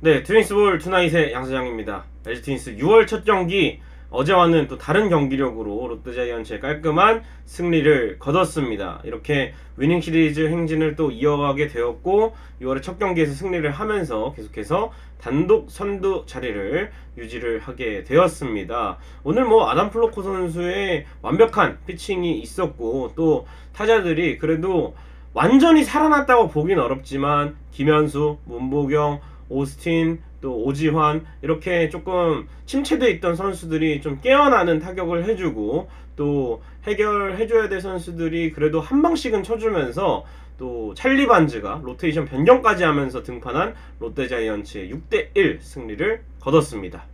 네, 트윈스볼 투나잇의 양사장입니다. LG 트윈스 6월 첫 경기 어제와는 또 다른 경기력으로 롯데자이언츠의 깔끔한 승리를 거뒀습니다. 이렇게 위닝 시리즈 행진을 또 이어가게 되었고 6월의 첫 경기에서 승리를 하면서 계속해서 단독 선두 자리를 유지를 하게 되었습니다. 오늘 뭐 아담 플로코 선수의 완벽한 피칭이 있었고 또 타자들이 그래도 완전히 살아났다고 보긴 어렵지만 김현수, 문보경, 오스틴, 또 오지환 이렇게 조금 침체돼 있던 선수들이 좀 깨어나는 타격을 해주고 또 해결해줘야 될 선수들이 그래도 한 방씩은 쳐주면서 또 찰리 반즈가 로테이션 변경까지 하면서 등판한 롯데 자이언츠의 6대1 승리를 거뒀습니다.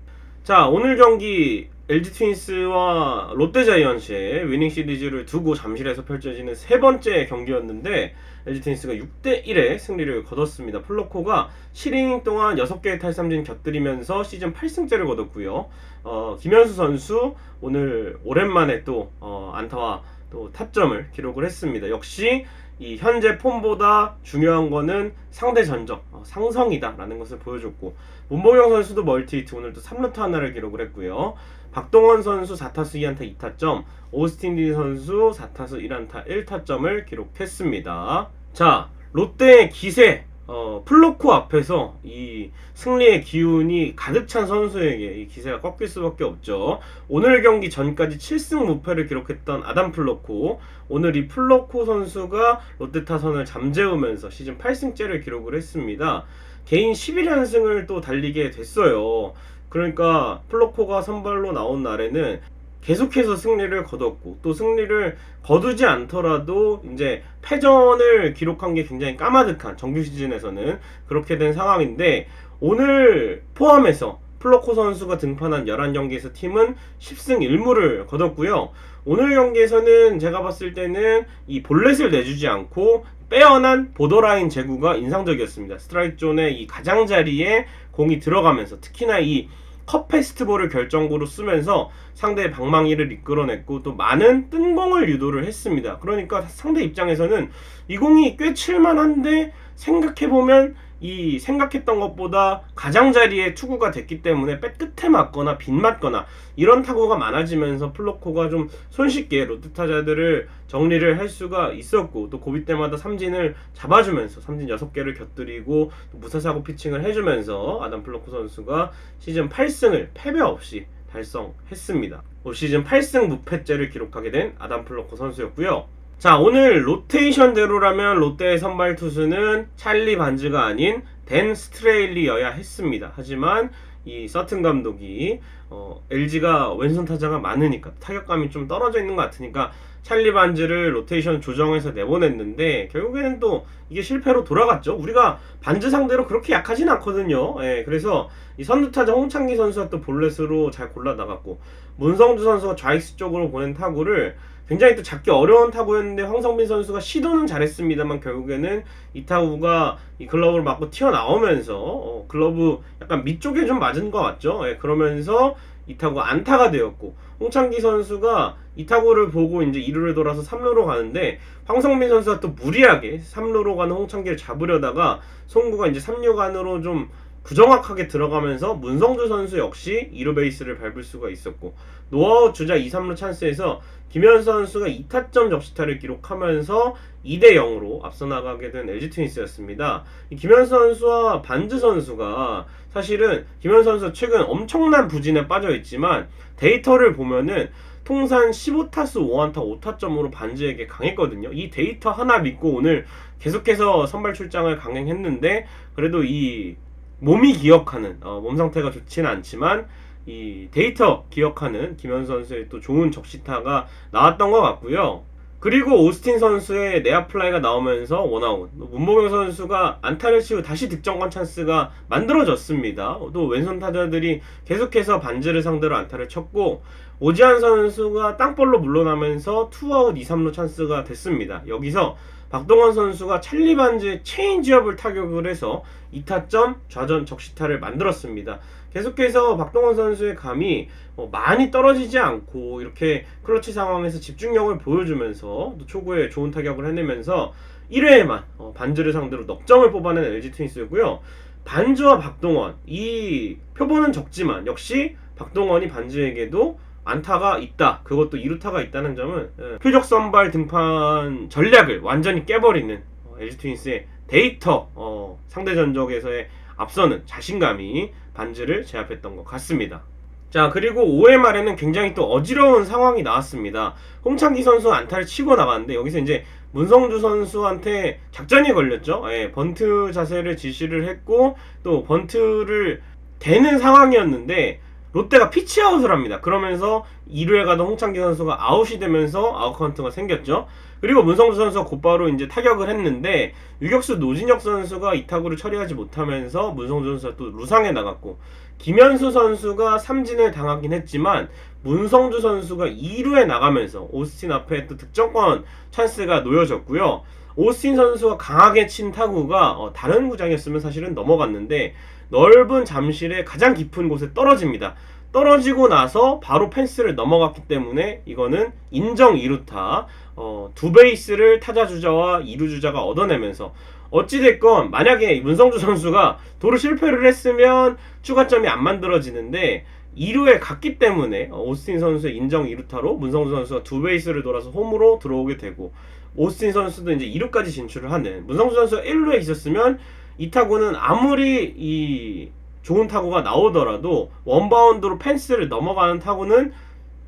자 오늘 경기 LG 트윈스와 롯데자이언츠의 위닝 시리즈를 두고 잠실에서 펼쳐지는 세 번째 경기였는데 LG 트윈스가 6대 1의 승리를 거뒀습니다. 플로코가 7이닝 동안 6개의 탈삼진 곁들이면서 시즌 8승째를 거뒀고요. 어, 김현수 선수 오늘 오랜만에 또 어, 안타와 또 타점을 기록을 했습니다. 역시 이 현재 폼보다 중요한 거는 상대 전적 어, 상성이다라는 것을 보여줬고 문보경 선수도 멀티히트 오늘 또 3루타 하나를 기록을 했고요. 박동원 선수 4타수 2안타 2타점, 오스틴 디 선수 4타수 1안타 1타점을 기록했습니다. 자, 롯데의 기세 어, 플로코 앞에서 이 승리의 기운이 가득 찬 선수에게 이 기세가 꺾일 수밖에 없죠. 오늘 경기 전까지 7승 무패를 기록했던 아담 플로코. 오늘 이 플로코 선수가 롯데 타선을 잠재우면서 시즌 8승째를 기록을 했습니다. 개인 11연승을 또 달리게 됐어요. 그러니까 플로코가 선발로 나온 날에는 계속해서 승리를 거뒀고 또 승리를 거두지 않더라도 이제 패전을 기록한 게 굉장히 까마득한 정규 시즌에서는 그렇게 된 상황인데 오늘 포함해서 플로코 선수가 등판한 11경기에서 팀은 10승 1무를 거뒀고요. 오늘 경기에서는 제가 봤을 때는 이 볼넷을 내주지 않고 빼어난 보더라인 제구가 인상적이었습니다. 스트라이크 존의 이 가장자리에 공이 들어가면서 특히나 이 컵 페스티벌을 결정구로 쓰면서 상대의 방망이를 이끌어냈고 또 많은 뜬공을 유도를 했습니다. 그러니까 상대 입장에서는 이 공이 꽤 칠만한데 생각해보면 이 생각했던 것보다 가장자리에 투구가 됐기 때문에 백 끝에 맞거나 빗 맞거나 이런 타구가 많아지면서 플로코가 좀 손쉽게 롯데 타자들을 정리를 할 수가 있었고 또 고비 때마다 삼진을 잡아주면서 삼진 6개를 곁들이고 또 무사사고 피칭을 해주면서 아담 플로코 선수가 시즌 8승을 패배 없이 달성했습니다. 올 시즌 8승 무패째를 기록하게 된 아담 플로코 선수였고요. 자 오늘 로테이션대로라면 롯데의 선발 투수는 찰리 반즈가 아닌 댄 스트레일리여야 했습니다. 하지만 이 서튼 감독이 어, LG가 왼손 타자가 많으니까 타격감이 좀 떨어져 있는 것 같으니까 찰리 반즈를 로테이션 조정해서 내보냈는데 결국에는 또 이게 실패로 돌아갔죠. 우리가 반즈 상대로 그렇게 약하진 않거든요. 예, 그래서 이 선두 타자 홍창기 선수가 또 볼넷으로 잘 골라 나갔고 문성주 선수가 좌익수 쪽으로 보낸 타구를 굉장히 또 잡기 어려운 타구였는데 황성민 선수가 시도는 잘했습니다만 결국에는 이 타구가 이 글러브를 맞고 튀어나오면서 어, 글러브 약간 밑쪽에 좀 맞은 것 같죠. 예, 그러면서 이 타구가 안타가 되었고 홍창기 선수가 이 타구를 보고 이제 2루를 돌아서 3루로 가는데 황성민 선수가 또 무리하게 3루로 가는 홍창기를 잡으려다가 송구가 이제 3루간으로 좀 부정확하게 들어가면서 문성주 선수 역시 2루 베이스를 밟을 수가 있었고 노아웃 주자 2, 3루 찬스에서 김현 선수가 2타점 적시타를 기록하면서 2대 0으로 앞서 나가게 된 LG 트윈스였습니다. 이 김현 선수와 반즈 선수가 사실은 김현 선수 최근 엄청난 부진에 빠져 있지만 데이터를 보면은 통산 15타수 5안타 5타점으로 반즈에게 강했거든요. 이 데이터 하나 믿고 오늘 계속해서 선발 출장을 강행했는데 그래도 이 몸이 기억하는 어, 몸 상태가 좋지는 않지만 이 데이터 기억하는 김현 선수의 또 좋은 적시타가 나왔던 것 같고요. 그리고 오스틴 선수의 내야 플라이가 나오면서 원아웃. 문보경 선수가 안타를 치고 다시 득점권 찬스가 만들어졌습니다. 또 왼손 타자들이 계속해서 반지를 상대로 안타를 쳤고 오지환 선수가 땅볼로 물러나면서 투아웃 2, 3루 찬스가 됐습니다. 여기서 박동원 선수가 찰리 반지의 체인지업을 타격을 해서 2타점 좌전 적시타를 만들었습니다. 계속해서 박동원 선수의 감이 어, 많이 떨어지지 않고 이렇게 클러치 상황에서 집중력을 보여주면서 또 초구에 좋은 타격을 해내면서 1회에만 어, 반지를 상대로 넉점을 뽑아낸 LG 트윈스였고요. 반주와 박동원 이 표본은 적지만 역시 박동원이 반주에게도 안타가 있다. 그것도 이루타가 있다는 점은 예, 표적 선발 등판 전략을 완전히 깨버리는 어, LG 트윈스의 데이터 어, 상대 전적에서의 앞서는 자신감이 반지를 제압했던 것 같습니다. 자 그리고 5회 말에는 굉장히 또 어지러운 상황이 나왔습니다. 홍창기 선수 안타를 치고 나갔는데 여기서 이제 문성주 선수한테 작전이 걸렸죠. 예, 번트 자세를 지시를 했고 또 번트를 대는 상황이었는데 롯데가 피치아웃을 합니다. 그러면서 2루에 가던 홍창기 선수가 아웃이 되면서 아웃카운트가 생겼죠. 그리고 문성주 선수가 곧바로 이제 타격을 했는데 유격수 노진혁 선수가 이 타구를 처리하지 못하면서 문성주 선수가 또 루상에 나갔고 김현수 선수가 삼진을 당하긴 했지만 문성주 선수가 2루에 나가면서 오스틴 앞에 또 득점권 찬스가 놓여졌고요. 오스틴 선수가 강하게 친 타구가 어, 다른 구장이었으면 사실은 넘어갔는데 넓은 잠실의 가장 깊은 곳에 떨어집니다. 떨어지고 나서 바로 펜스를 넘어갔기 때문에 이거는 인정 2루타 어, 두 베이스를 타자 주자와 2루 주자가 얻어내면서 어찌됐건 만약에 문성주 선수가 도루 실패를 했으면 추가점이 안 만들어지는데 2루에 갔기 때문에 어, 오스틴 선수의 인정 2루타로 문성주 선수가 두 베이스를 돌아서 홈으로 들어오게 되고 오스틴 선수도 이제 2루까지 진출을 하는 문성주 선수가 1루에 있었으면 이 타구는 아무리 이 좋은 타구가 나오더라도 원바운드로 펜스를 넘어가는 타구는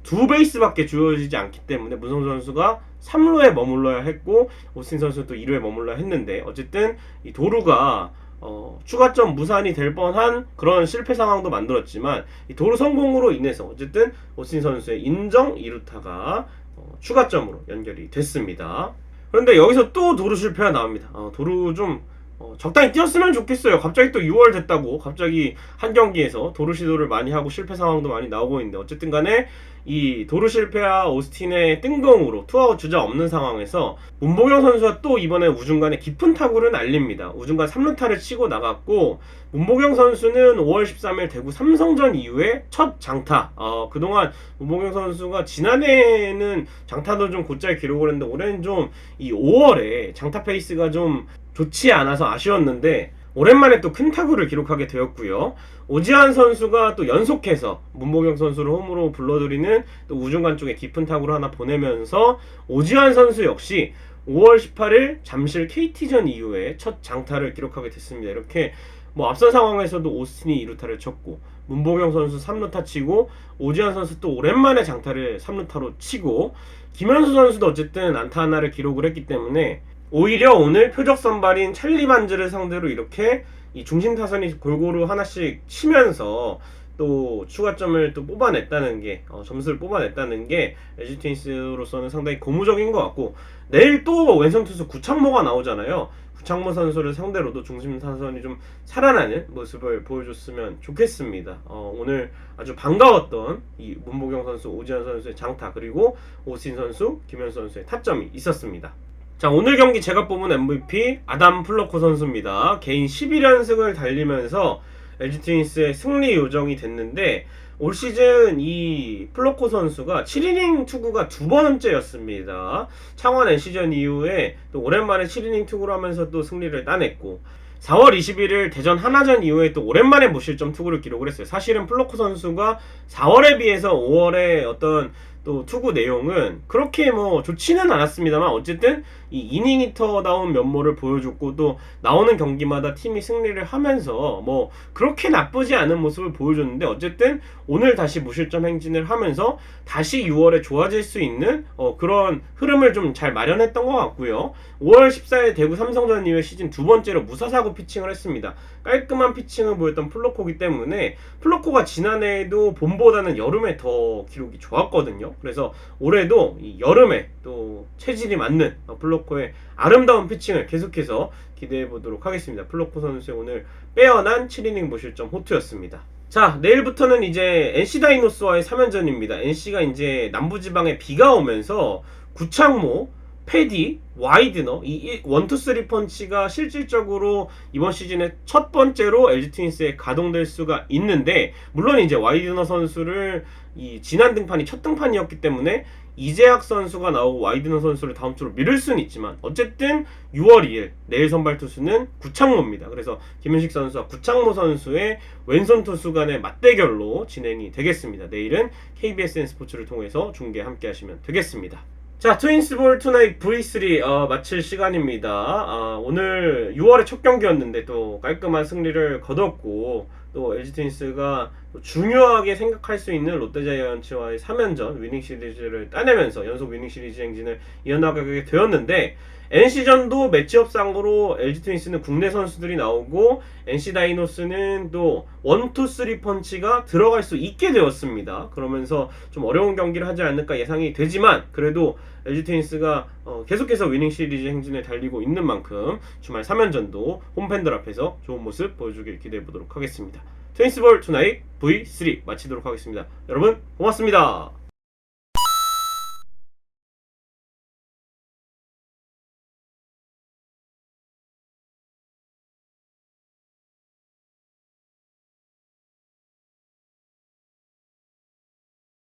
두 베이스밖에 주어지지 않기 때문에 문성주 선수가 3루에 머물러야 했고 오스틴 선수는 또 2루에 머물러야 했는데 어쨌든 이 도루가 어, 추가점 무산이 될 뻔한 그런 실패 상황도 만들었지만 이 도루 성공으로 인해서 어쨌든 오스틴 선수의 인정 2루타가 어, 추가점으로 연결이 됐습니다. 그런데 여기서 또 도루 실패가 나옵니다. 어, 도루 좀 어, 적당히 뛰었으면 좋겠어요. 갑자기 또 6월 됐다고 갑자기 한 경기에서 도루 시도를 많이 하고 실패 상황도 많이 나오고 있는데 어쨌든 간에 이 도루 실패와 오스틴의 뜬공으로 투아웃 주자 없는 상황에서 문보경 선수가 또 이번에 우중간에 깊은 타구를 날립니다. 우중간 3루타를 치고 나갔고 문보경 선수는 5월 13일 대구 삼성전 이후에 첫 장타. 어, 그동안 문보경 선수가 지난해에는 장타도 좀 곧잘 기록을 했는데 올해는 좀 이 5월에 장타 페이스가 좀 좋지 않아서 아쉬웠는데 오랜만에 또 큰 타구를 기록하게 되었고요. 오지환 선수가 또 연속해서 문보경 선수를 홈으로 불러들이는 또 우중간 쪽에 깊은 타구를 하나 보내면서 오지환 선수 역시 5월 18일 잠실 KT전 이후에 첫 장타를 기록하게 됐습니다. 이렇게 뭐 앞선 상황에서도 오스틴이 2루타를 쳤고 문보경 선수 3루타 치고 오지환 선수 또 오랜만에 장타를 3루타로 치고 김현수 선수도 어쨌든 안타 하나를 기록을 했기 때문에 오히려 오늘 표적 선발인 찰리 반즈를 상대로 이렇게 이 중심 타선이 골고루 하나씩 치면서 또 추가점을 또 뽑아냈다는 게 어, 점수를 뽑아냈다는 게 LG 트윈스로서는 상당히 고무적인 것 같고 내일 또 왼손 투수 구창모가 나오잖아요. 구창모 선수를 상대로도 중심 타선이 좀 살아나는 모습을 보여줬으면 좋겠습니다. 어, 오늘 아주 반가웠던 이 문보경 선수, 오지환 선수의 장타 그리고 오신 선수, 김현 선수의 타점이 있었습니다. 자 오늘 경기 제가 뽑은 MVP 아담 플로코 선수입니다. 개인 11연승을 달리면서 LG 트윈스의 승리 요정이 됐는데 올 시즌 이 플로코 선수가 7이닝 투구가 두 번째였습니다. 창원 NC전 이후에 또 오랜만에 7이닝 투구를 하면서 또 승리를 따냈고 4월 21일 대전 하나전 이후에 또 오랜만에 무실점 투구를 기록을 했어요. 사실은 플로코 선수가 4월에 비해서 5월에 어떤 또 투구 내용은 그렇게 뭐 좋지는 않았습니다만 어쨌든 이 이닝 히터다운 면모를 보여줬고 또 나오는 경기마다 팀이 승리를 하면서 뭐 그렇게 나쁘지 않은 모습을 보여줬는데 어쨌든 오늘 다시 무실점 행진을 하면서 다시 6월에 좋아질 수 있는 어 그런 흐름을 좀 잘 마련했던 것 같고요. 5월 14일 대구 삼성전 이후에 시즌 두 번째로 무사사고 피칭을 했습니다. 깔끔한 피칭을 보였던 플로코기 때문에 플로코가 지난해에도 봄보다는 여름에 더 기록이 좋았거든요. 그래서 올해도 이 여름에 또 체질이 맞는 어, 플로코의 아름다운 피칭을 계속해서 기대해 보도록 하겠습니다. 플로코 선수의 오늘 빼어난 7이닝 무실점 호투였습니다. 자, 내일부터는 이제 NC 다이노스와의 3연전입니다. NC가 이제 남부지방에 비가 오면서 구창모, 패디, 와이드너 이 1, 2, 3 펀치가 실질적으로 이번 시즌에 첫 번째로 LG 트윈스에 가동될 수가 있는데 물론 이제 와이드너 선수를 이 지난 등판이 첫 등판이었기 때문에 이재학 선수가 나오고 와이드너 선수를 다음 주로 미룰 수는 있지만 어쨌든 6월 2일 내일 선발 투수는 구창모입니다. 그래서 김현식 선수와 구창모 선수의 왼손 투수 간의 맞대결로 진행이 되겠습니다. 내일은 KBSN 스포츠를 통해서 중계 함께 하시면 되겠습니다. 자, 트윈스볼 투나잇 V3 어, 마칠 시간입니다. 아, 오늘 6월의 첫 경기였는데 또 깔끔한 승리를 거뒀고 또 LG 트윈스가 또 중요하게 생각할 수 있는 롯데자이언츠와의 3연전 위닝 시리즈를 따내면서 연속 위닝 시리즈 행진을 이어나가게 되었는데 NC전도 매치업상으로 LG 트윈스는 국내 선수들이 나오고 NC 다이노스는 또 1, 2, 3 펀치가 들어갈 수 있게 되었습니다. 그러면서 좀 어려운 경기를 하지 않을까 예상이 되지만 그래도 LG 트윈스가 어, 계속해서 위닝 시리즈 행진을 달리고 있는 만큼 주말 3연전도 홈팬들 앞에서 좋은 모습 보여주길 기대해 보도록 하겠습니다. 트윈스볼 투나잇 V3 마치도록 하겠습니다. 여러분 고맙습니다.